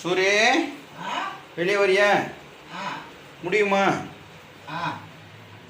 சூரிய ஆ வெளியே வரியா? முடியுமா? ஆ.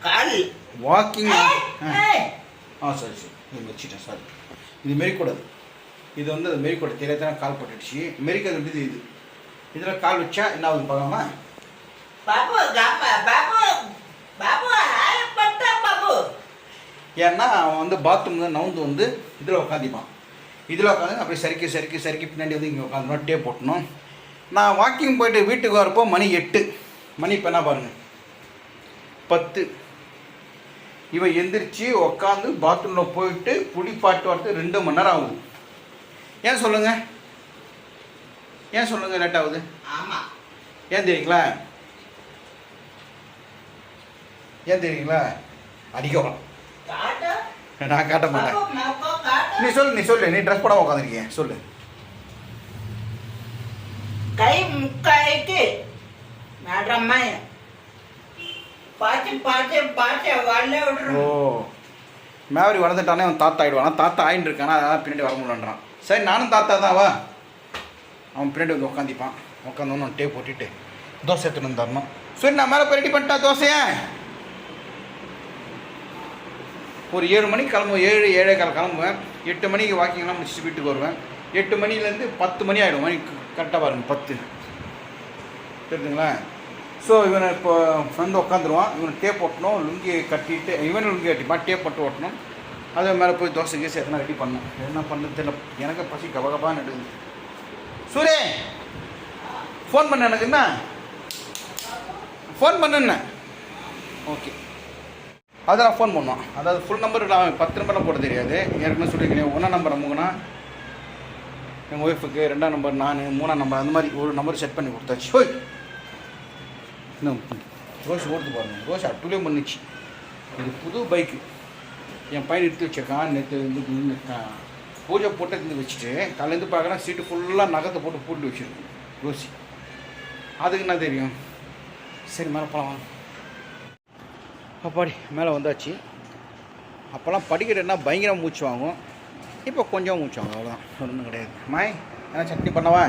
கால். வாக்கிங் ஆ. சரி சரி. இது வச்சுட்டேன் சாரி இது மெரிக்கூடாது இது வந்து அது மெரிக்கூடாது தெரியாத கால் பட்டுடுச்சு. மெரிக்கிறது எப்படி இது இதில் கால் வச்சா என்ன ஆகுது பார்க்கலாமா? ஏன்னா அவன் வந்து பாத்ரூம் தான் நவுந்து வந்து இதில் உட்காந்திப்பான் இதில் உட்காந்து அப்படியே சறுக்கி சறுக்கி சறுக்கி பின்னாடி வந்து இங்கே உட்காந்து டேப் போட்டணும் நான் வாக்கிங் போயிட்டு வீட்டுக்கு வரப்போ மணி எட்டு. மணி இப்போ என்ன பாருங்க? பத்து. இவன் எந்திரிச்சு உட்காந்து பாத்ரூமில் போயிட்டு குளிப்பாட்டு வரது ரெண்டு மணி நேரம் ஆகுது ஏன் சொல்லுங்க? ஏன் சொல்லுங்க லேட் ஆகுது? ஏன் தெரியுங்களா? ஏன் தெரியுங்களா? அடிக்கலாம் நான் காட்ட மாட்டேன். நீ சொல்லு நீ சொல்லு. நீ ட்ரெஸ் போடாம உட்காந்துருக்கீங்க சொல்லு. கை முக்காய்க்கு நடுறம்மா பாச்சு பாச்சு பாச்சு வல்ல ஓ. விடுறோம் மேவரி வளர்ந்துட்டானே அவன் தாத்தா ஆயிடுவான். தாத்தா ஆயின்னு இருக்கானா அதான் பின்னாடி வர முடியலன்றான். சரி நானும் தாத்தா தான் வா. அவன் பின்னாடி வந்து உட்காந்திப்பான் உட்காந்தோன்னு டே போட்டுட்டு தோசை எடுத்துன்னு வந்து தரணும் சரி நான் மேலே ரெடி பண்ணிட்டா தோசையை? ஒரு ஏழு மணிக்கு கிளம்புவேன். ஏழு ஏழே கால் கிளம்புவேன். எட்டு மணிக்கு வாக்கிங்லாம் முடிச்சுட்டு வீட்டுக்கு வருவேன். எட்டு மணிலேருந்து பத்து மணி ஆகிடும் மணிக்கு கரெக்டாக பாருங்கள் பத்து. தெரியுதுங்களா ஸோ இவனை இப்போ வந்து உட்காந்துருவான் இவனை டேப் ஓட்டணும் லுங்கி கட்டிட்டு இவனை லுங்கி கட்டிப்பான் டேப் போட்டு ஓட்டணும் அதே மேலே போய் தோசை கீசை எத்தனை ரெடி பண்ணணும்? என்ன பண்ணுறது தெரியல. எனக்கு பசி கபகபான்னு எடுக்குது சூரே ஃபோன் பண்ண எனக்கு என்ன? ஃபோன் பண்ணுண்ணே ஓகே அதெல்லாம் ஃபோன் பண்ணுவான். அதாவது ஃபுல் நம்பர் நான் பத்து நம்பர்லாம் போட தெரியாது. ஏற்கனவே சொல்லியிருக்கேன் ஒன்றா நம்பர் அமுகுனா எங்கள் ஒய்ஃபுக்கு ரெண்டாம் நம்பர் நான் மூணாம் நம்பர் அந்த மாதிரி ஒரு நம்பர் செட் பண்ணி கொடுத்தாச்சு ஓய் இன்னும் ரோஸ் ஓடுத்து பாருங்கள் ரோஸ் அட்டுலேயும் பண்ணிச்சு. இது புது பைக்கு என் பையன் எடுத்து வச்சிருக்கான். நேற்று வந்து பூஜை போட்டு இருந்து வச்சுட்டு காலையிலேருந்து பார்க்குறேன் சீட்டு ஃபுல்லாக நகத்தை போட்டு பூட்டி வச்சிருக்கு ரோசி அதுக்கு என்ன தெரியும்? சரி மேலே போகலாம் அப்பாடி மேலே வந்தாச்சு. அப்போல்லாம் படிக்கிறேன்னா பயங்கரம் மூச்சு வாங்கும். இப்போ கொஞ்சம் மூச்சு அவ்வளோதான் ஒன்றும் கிடையாது. மாய் என்ன சட்னி பண்ணவா?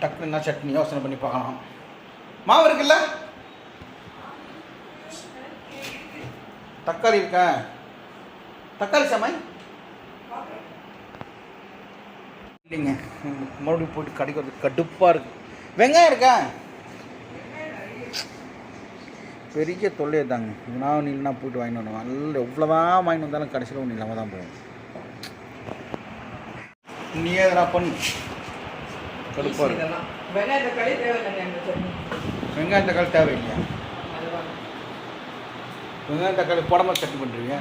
டக்குன்னு என்ன சட்னி யோசனை பண்ணி பார்க்கலாம். மாவு இருக்குல்ல? தக்காளி இருக்கா? தக்காளி சமாய் இல்லைங்க. மறுபடியும் போயிட்டு கிடைக்கிறது கடுப்பாக இருக்குது வெங்காயம் இருக்கா? பெரிய தொல்லையை தாங்க. நான் நீ போயிட்டு வாங்கிட்டு வரணும். நல்ல எவ்வளோதான் வாங்கிட்டு வந்தாலும் கடைசியில் ஒன்று இல்லாமல் தான் போகும் நீ எதனா பண்ணு கடுப்பாக இருக்கு வெங்காய தக்காளி வெங்காயம் தக்காளி தேவையில்லையா வெங்காயம் தக்காளி போடாமல் சட்னி பண்ணுறீங்க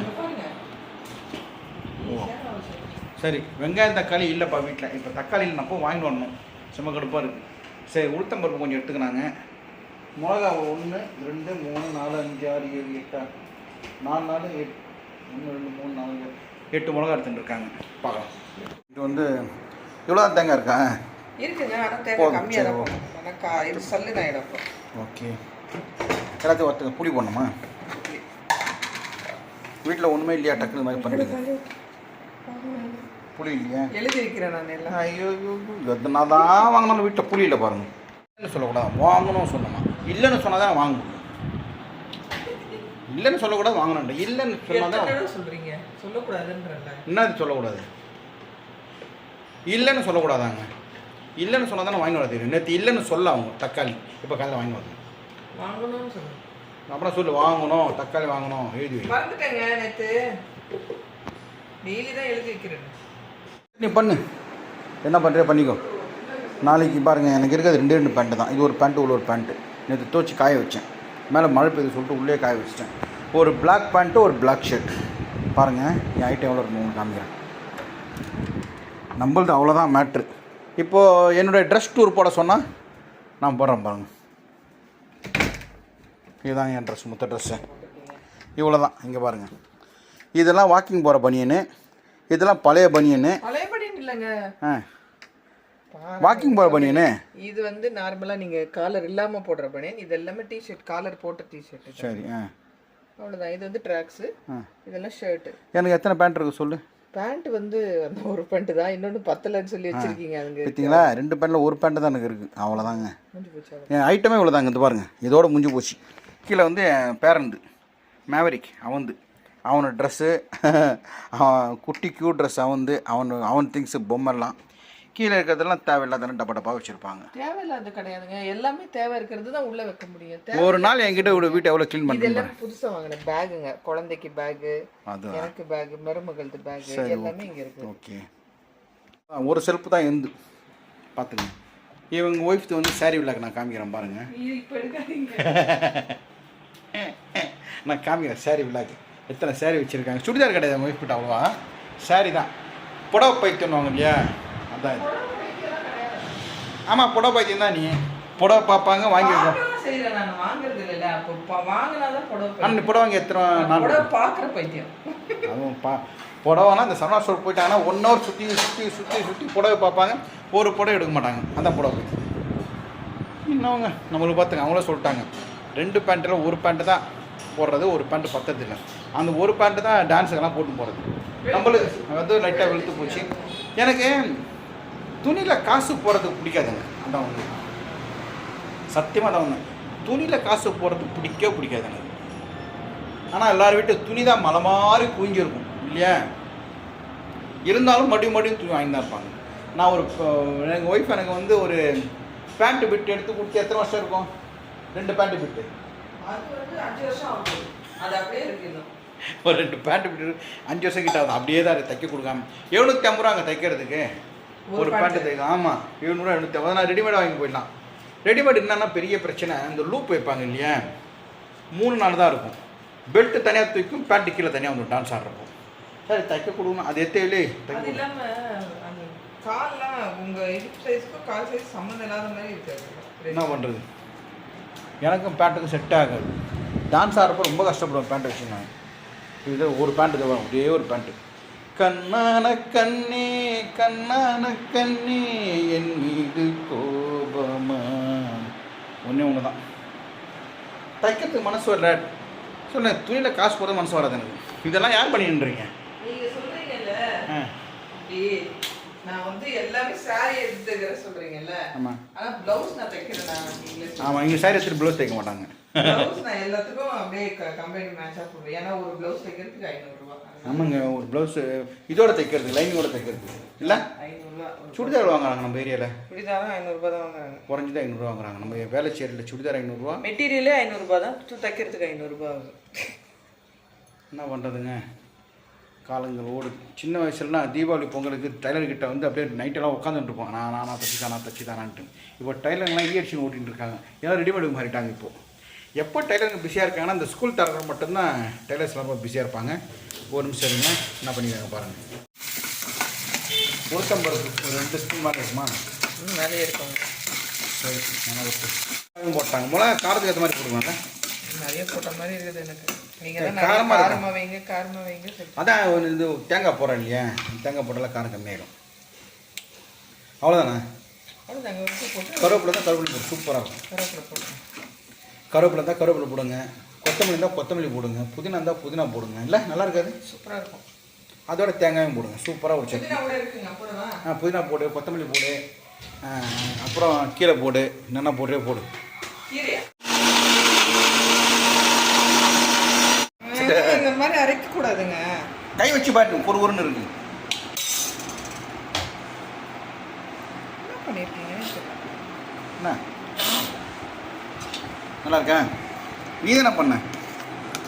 ஓ. சரி வெங்காயம் தக்காளி இல்லைப்பா வீட்டில் இப்போ தக்காளி இல்லைனப்போ வாங்கிட்டு வரணும். சும்மா கடுப்பாக இருக்குது சரி உளுத்தம்பருப்பு கொஞ்சம் எடுத்துக்கினாங்க மிளகா ஒன்று ரெண்டு மூணு நாலு அஞ்சு ஆறு ஏழு எட்டு நாலு நாலு எட்டு. ஒன்று ரெண்டு மூணு நாலு. எட்டு மிளகா எடுத்துட்டு இருக்காங்க. பார்க்கலாம். இது வந்து இவ்வளோ தேங்காய் இருக்கா? இருக்குங்க ஆனால் கம்மியாக தான் போகும் இது சல்லு ஓகே. எல்லாத்தையும் ஒருத்தங்க புளி போடணுமா? வீட்டில் ஒன்றுமே இல்லையா? டக்குனு மாதிரி பண்ணிடுங்க புளி இல்லையா? எழுதி வைக்கிறேன் நான் எல்லாம். ஐயோ எத்தனை தான் வாங்கினாலும் வீட்டில் புளி இல்லை பாருங்க. இல்லைன்னு சொல்லக்கூடாது. வாங்கணும் சொன்னோமா? இல்லைன்னு சொன்னால் தான் வாங்க முடியும். இல்லைன்னு சொல்லக்கூடாது வாங்கணும் இல்லைன்னு சொன்னால் தான் தடவை சொல்றீங்க? சொல்லக்கூடாதுன்றல என்னது சொல்லக்கூடாது? இல்லைன்னு சொல்லக்கூடாதாங்க. இல்லைன்னு சொன்னால் தானே வாங்கி வர தெரியும். நேற்று இல்லைன்னு சொல்ல அவங்க தக்காளி. இப்போ காலையில் வாங்கி வரணும் வாங்கணும்னு சொல்லுங்க அப்புறம் சொல்லு வாங்கணும் தக்காளி வாங்கணும் எழுதி மறந்துட்டேங்க நேற்று டெய்லி தான் எழுதி வைக்கிறேன். நீ பண்ணு. என்ன பண்ணுறியோ பண்ணிக்கோ. நாளைக்கு பாருங்கள் எனக்கு இருக்கிறது ரெண்டே ரெண்டு பேண்ட்டு தான். இது ஒரு பேண்ட்டு உள்ள ஒரு பேண்ட்டு நேற்று துவச்சி காய வச்சேன். மேலே மழை பெய்யுது சொல்லிட்டு உள்ளே காய வச்சிட்டேன். ஒரு பிளாக் பேண்ட்டு ஒரு பிளாக் ஷர்ட் பாருங்கள் என் ஐட்டம் எவ்வளோ இருக்கும் காமிக்கிறேன். நம்மளது அவ்வளோதான் மேட்ரு இப்போது என்னுடைய ட்ரெஸ் டூர் போட சொன்னால் நான் போடுறேன் பாருங்கள் இதுதான் என் ட்ரெஸ் மொத்த ட்ரெஸ்ஸு இவ்வளோ தான் இங்கே பாருங்கள் இதெல்லாம் வாக்கிங் போகிற பனியனு இதெல்லாம் பழைய பனியனு பழையபடி இல்லைங்க. ஆ. வாக்கிங் போகிற பனியனு இது வந்து நார்மலாக நீங்கள் காலர் இல்லாமல் போடுற பனியன் இது எல்லாமே டிஷர்ட் காலர் போட்ட டிஷர்ட் சரி ஆ. அவ்வளோதான் இது வந்து ட்ராக்ஸு ஆ. இதெல்லாம் ஷர்ட்டு எனக்கு எத்தனை பேண்ட் இருக்குது சொல்லு? பேண்ட் வந்து அந்த ஒரு பேண்ட் தான். இன்னொன்னு பத்தலன்னு சொல்லி வச்சிருக்கீங்க அதுங்க. பார்த்தீங்களா ரெண்டு பேண்ட்டில் ஒரு பேண்ட்டு தான் எனக்கு இருக்குது அவ்வளோதாங்க என் ஐட்டமே இவ்வளோதாங்க இந்த பாருங்க. இதோட முடிஞ்சு போச்சு. கீழே வந்து என் பேரண்டு மேவரிக் அவந்து. அவனோட ட்ரெஸ்ஸு அவன் குட்டி க்யூட் ட்ரெஸ் அவந்து அவன் அவன் திங்ஸு பொம்மைலாம். கீழே இருக்கிறதெல்லாம் தேவையில்லாத டப்பா டப்பா வச்சுருப்பாங்க. தேவையில்லாத கிடையாதுங்க. எல்லாமே தேவை இருக்கிறது தான் உள்ள வைக்க முடியும். ஒரு நாள் என்கிட்ட இவ்வளோ வீட்டை எவ்வளோ க்ளீன் இது பண்ணுறேன் எல்லாமே புதுசா வாங்கின பேகுங்க. குழந்தைக்கு பேகு அது எனக்கு பேகு மருமகளது பேகு எல்லாமே இங்க இருக்கு. ஓகே ஒரு செல்ஃப் தான் எந்து. பார்த்துங்க இவங்க ஒய்ஃப் வந்து சாரி விழாக்கு நான் காமிக்கிறேன் எடுக்காதீங்க. நான் காமிக்கிறேன் சாரி விழாக்கு எத்தனை சாரி வச்சுருக்காங்க? சுடிதார் கிடையாது ஒய்ஃப் கிட்ட அவ்வளோவா. சாரி தான். புடவை பைத்தியம்வாங்க இல்லையா? அதான் இது. ஆமாம் புடவை பைத்தியம் தான் நீ புடவை பார்ப்பாங்க வாங்கிருக்கோம் செய்யறேன் நான் வாங்குறது அப்போ வாங்கினாதான் புடவை புடவை வாங்கி எத்தனை நாள் புடவை பாக்குற பைத்தியம். அதுவும் பா புடவைனா இந்த சரவணா ஸ்டோர் போயிட்டாங்கன்னா ஒன் ஹவர் சுற்றி சுற்றி சுற்றி சுற்றி புடவை பார்ப்பாங்க. ஒரு புடவை எடுக்க மாட்டாங்க. அதான் புடவை இன்னவங்க நம்மளுக்கு பார்த்துங்க அவங்களே சொல்லிட்டாங்க. ரெண்டு பேண்ட்டில் ஒரு பேண்ட்டு தான் போடுறது ஒரு பேண்ட்டு பத்தது இல்லை அந்த ஒரு பேண்ட்டு தான் டான்ஸுக்கெல்லாம் போட்டு போகிறது நம்மளுக்கு வந்து லைட்டாக வெளுத்து போச்சு. எனக்கு துணியில் காசு போடுறதுக்கு பிடிக்காதுங்க. அதான் ஒன்று சத்தியமாக தான் ஒன்று துணியில் காசு போடுறதுக்கு பிடிக்கவே பிடிக்காது எனக்கு ஆனால் எல்லார் வீட்டு துணி தான் மலை மாதிரி குவிஞ்சிருக்கும். இல்லையா? இருந்தாலும் மறுபடியும் மறுபடியும் துணி வாங்கி தான் இருப்பாங்க. நான் ஒரு எங்கள் ஒய்ஃப் எனக்கு வந்து ஒரு பேண்ட்டு பிட்டு எடுத்து கொடுத்து எத்தனை வருஷம் இருக்கும்? ரெண்டு பேண்ட்டு பிட்டு ஒரு ரெண்டு பேண்ட்டு பிட்டு அஞ்சு வருஷம் கிட்ட அப்படியே தான் தைக்க கொடுக்காம. ரூபா அங்கே தைக்கிறதுக்கு. ஒரு ஒரு பேண்ட்டு pant. தைக்க ஆமாம் எழுநூறுவா எழுநூற்றி நான் ரெடிமேட் வாங்கி போயிடலாம். ரெடிமேட் என்னன்னா பெரிய பிரச்சனை. இந்த லூப் வைப்பாங்க இல்லையா? மூணு நாள் தான் இருக்கும். பெல்ட்டு தனியாக தூக்கும் பேண்ட்டு கீழே தனியாக வந்து டான்ஸ் ஆடுறப்போ சரி தைக்க கொடுக்கணும். அது எத்தையிலே தைக்க கால்லாம் உங்க இடுப்பு சைஸ்க்கும் கால் சைஸ் சம்மந்தம் இல்லாத மாதிரி இருக்காது. என்ன பண்ணுறது எனக்கும் பேண்ட்டுக்கும் செட் ஆகாது. டான்ஸ் ஆடுறப்ப ரொம்ப கஷ்டப்படுவேன் பேண்ட் வச்சுருந்தாங்க இது ஒரு பேண்ட்டு தான். வரும் ஒரே ஒரு பேண்ட்டு கண்ணான கண்ணே கண்ணான கண்ணே என் மீது கோபமா? ஒன்றே ஒன்று தான் தைக்கிறதுக்கு மனசு வரல. சொன்னேன் துணியில் காசு போகிறது மனசு வராது எனக்கு. இதெல்லாம் யார் பண்ணிட்டுறீங்க நீங்க சொல்றீங்கல்ல? ஆ. இப்படி நான் வந்து எல்லாமே சாரி எடுத்துக்கிற சொல்றீங்கல்ல? ஆமாம் ஆனா பிளவுஸ் நான் தைக்கிறேன் நீங்களே ஆமாம் இங்கே சாரி எடுத்துட்டு ப்ளவுஸ் தைக்க மாட்டாங்க. பிளவுஸ் நான் எல்லாத்துக்கும் அப்படியே கம்பெனி மேட்சா போடுவேன். ஏன்னா ஒரு பிளவுஸ் தைக்கிறதுக்கு ஐநூறுரூவா ஆமாங்க ஒரு ப்ளவுஸு இதோட தைக்கிறது லைனிங்கோட தைக்கிறது. இல்லை? சுடிதார் வாங்குறாங்க நம்ம ஏரியாவில் சுடிதாரும் ஐநூறுரூபா தான் வாங்குறாங்க. குறைஞ்சது ஐநூறுரூவா வாங்குறாங்க. நம்ம வேலைச்சேரியில் சுடிதார் ஐநூறுரூவா மெட்டீரியலே ஐநூறுரூபா தான். தைக்கிறதுக்கு ஐநூறுரூபா ஆகுது. என்ன பண்ணுறதுங்க காலங்கள் ஓடுது சின்ன வயசுலலாம் தீபாவளி பொங்கலுக்கு டைலர் கிட்ட வந்து அப்படியே நைட்டெல்லாம் உட்காந்துட்டு இருப்போம். நான் நான் தச்சு தானா தச்சு தானான்ட்டு. இப்போ டைலர்லாம் இயர்ச்சி ஓட்டிகிட்டு இருக்காங்க. எல்லாம் ரெடிமேடு மாறிட்டாங்க இப்போது எப்போ டைலருங்க பிஸியாக இருக்காங்கன்னா இந்த ஸ்கூல் தரங்கள் மட்டும்தான் டைலர்ஸ் ரொம்ப பிஸியாக இருப்பாங்க. ஒரு நிமிஷம் இருங்க. என்ன பண்ணிக்கிறாங்க பாருங்கள் உளுத்தம்பருப்பு ஒரு ரெண்டு ஸ்பூன் மாதிரி இருக்குமா? நிறைய இருக்குங்க சரி. வெங்காயம் போட்டாங்க. மிளகா காரத்துக்கு ஏற்ற மாதிரி போடுவாங்க. நிறைய போட்ட மாதிரி இருக்குது எனக்கு. நீங்க சரி, தான் நிறைய காரமா இருக்கா? காரமா வைங்க காரமா வைங்க. அதான் இது தேங்காய் போடுறேன் இல்லையா? தேங்காய் போட்டாலும் காரம் கம்மியாயிடும். அவ்வளோதானே கருவேப்பிலை தான் கருவேப்பிலை சூப்பராக இருக்கும். கருவேப்பிலை கருவேப்பிலை இருந்தால் கருவேப்பிலை போடுங்க. கொத்தமல்லி இருந்தால் கொத்தமல்லி போடுங்க. புதினா இருந்தால் புதினா போடுங்க. இல்லை? நல்லா இருக்காது? சூப்பரா இருக்கும். அதோட தேங்காயும் போடுங்க. சூப்பராக ஒரு சட்னி. ஆ புதினா போடு கொத்தமல்லி போடு அப்புறம் கீரை போடு என்னென்ன போடுறே போடு. இந்த மாதிரி அரைக்க கூடாதுங்க? கை வச்சு பாட்டு ஒரு ஒருன்னு இருக்கு. என்ன? நல்லா இருக்கா? நீ என்ன பண்ண?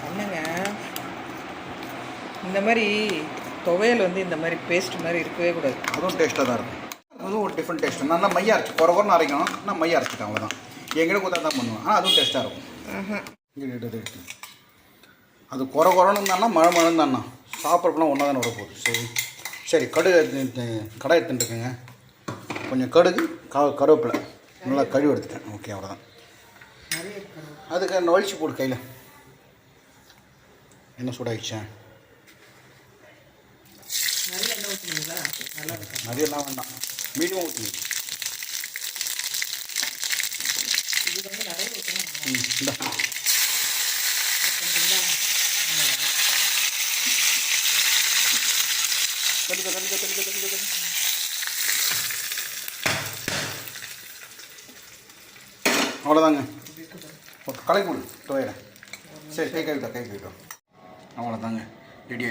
பண்ணுங்க இந்த மாதிரி துவையல் வந்து இந்த மாதிரி பேஸ்ட் மாதிரி இருக்கவே கூடாது. அதுவும் டேஸ்ட்டாக தான் இருக்கும். அதுவும் ஒரு டிஃப்ரெண்ட் டேஸ்ட் நான் மையா அரைச்சி குறை குறைன்னு அரைக்கணும். நான் மையா அரைச்சிட்டேன் அவ்வளோதான் எங்கிட்ட கொடுத்தா தான் பண்ணுவேன். ஆனால் அதுவும் டேஸ்ட்டாக இருக்கும். அது குறை குறைன்னு தானே மழை மழைன்னு தானே சாப்பிட்றப்பெல்லாம் ஒன்றா தானே வரப்போகுது. சரி. சரி கடுகு கடாய் எடுத்துட்டுருக்கேங்க கொஞ்சம் கடுகு க கருவேப்பிலை. நல்லா கழுவி எடுத்துட்டேன். ஓகே அவ்வளோதான் அதுக்கு அந்த ஒழிச்சு போடு கையில். என்ன சூடாகிடுச்சேன் நிறைய நல்லா இருக்கும் நிறையெல்லாம் வேண்டாம் மீடியமாக ஊற்றி இது வந்து நிறைய அவ்வளோதாங்க கலக்கி கொடு துவையிறேன் சரி கை கழுவிட்டோம் கை கழுவிட்டோம் அவ்வளோதாங்க ரெடி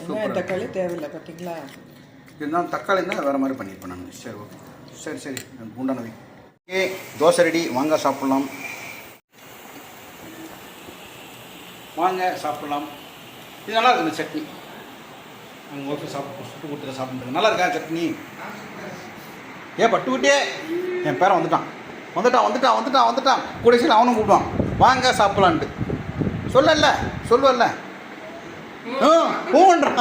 வெங்காயம் தக்காளி தேவையில்லை பார்த்தீங்களா இருந்தாலும் தக்காளி இருந்தால் வேறு மாதிரி பண்ணியிருப்பேன் நான் சரி ஓகே. சரி சரி குண்டானவை ஓகே தோசை ரெடி வாங்க சாப்பிட்லாம். வாங்க சாப்பிட்லாம். இது நல்லா இருக்கு இந்த சட்னி. உங்கள் ஒய்ஃபு சாப்பிட்டு சுட்டு கொடுத்துட்டு சாப்பிடுங்க நல்லா இருக்கா சட்னி? ஏ பட்டுக்கிட்டே என் பேரன் வந்துட்டான். வந்துட்டான் வந்துட்டான் வந்துட்டான் வந்துட்டான். கடைசியில் அவனும் கூப்பிடுவான். வாங்க சாப்பிட்லான்ட்டு. சொல்லல சொல்லுவல்ல. ஊன்றான்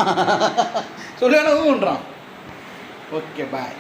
சொல்லுவேன்னா ஊன்றான் ஓகே பாய்